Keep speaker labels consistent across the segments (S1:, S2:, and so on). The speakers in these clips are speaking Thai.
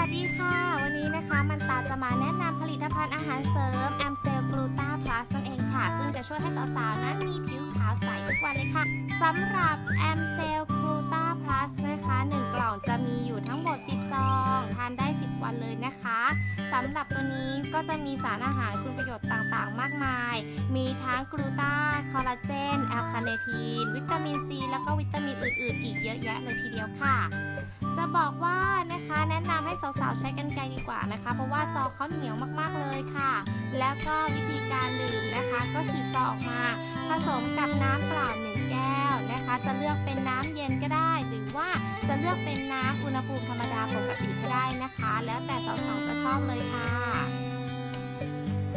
S1: วัสดีค่ะ วันนี้นะคะมันตาจะมาแนะนำผลิตภัณฑ์อาหารเสริมแอมเซลกลูตาพลัสนั่นเองค่ะ ซึ่งจะช่วยให้สาวๆ นั้นมีผิวขาวใสทุกวันเลยค่ะสำหรับแอมเซลกลูตาพลัสนะคะ 1 กล่องจะมีอยู่ทั้งหมด 10 ซอง ทานได้ 10 วันเลยนะคะสำหรับตัวนี้ก็จะมีสารอาหารคุณประโยชน์ต่างๆ มากมาย มีทั้งกลูตาคอลลาเจน แอลคาเนทีน วิตามินซี แล้วก็วิตามินอื่นๆ อีกเยอะแยะเลยทีเดียวค่ะ จะบอกว่า แนะนำให้สาวๆใช้กันไกรดีกว่านะคะ เพราะว่าซองเขาเหนียวมากๆเลยค่ะ แล้วก็วิธีการดื่มนะคะ ก็ฉีกซองออกมา ผสมกับน้ำเปล่าหนึ่งแก้วนะคะ จะเลือกเป็นน้ำเย็นก็ได้ หรือว่าจะเลือกเป็นน้ำอุณหภูมิธรรมดาปกติก็ได้นะคะ แล้วแต่สาวๆจะชอบเลยค่ะ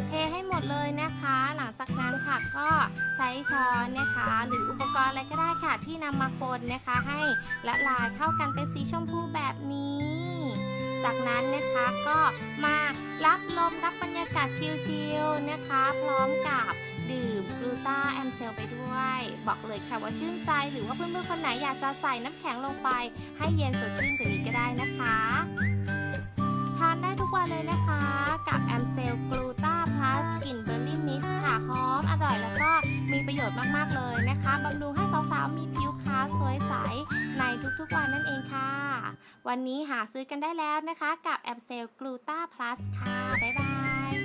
S1: เทให้หมดเลยนะคะ หลังจากนั้นค่ะก็ใช้ช้อนนะคะ หรืออุปกรณ์อะไรก็ได้ค่ะ ที่นำมาคนนะคะให้ละลายเข้ากันเป็นสีชมพูแบบนี้ จากนั้นนะคะก็มารับลมรับบรรยากาศชิลๆนะคะ พร้อมกับดื่มกลูตาแอมเซลไปด้วย บอกเลยค่ะว่าชื่นใจหรือว่าเพื่อนๆคนไหนอยากจะใส่น้ำแข็งลงไป ให้เย็นสดชื่นกว่านี้ก็ได้นะคะทานได้ทุกวันเลยนะคะ กับแอมเซลกลูตาพลัสกลิ่นเบอร์รี่มิกซ์ค่ะหอมอร่อยแล้วก็มีประโยชน์มากๆเลยนะคะบำรุงให้สาวๆมีผิวขาวสวยใสในทุกๆวันนั่นเอง วันนี้หาซื้อกันได้แล้วนะคะ กับแอปเซลกลูตาพลัสค่ะ บ๊ายบาย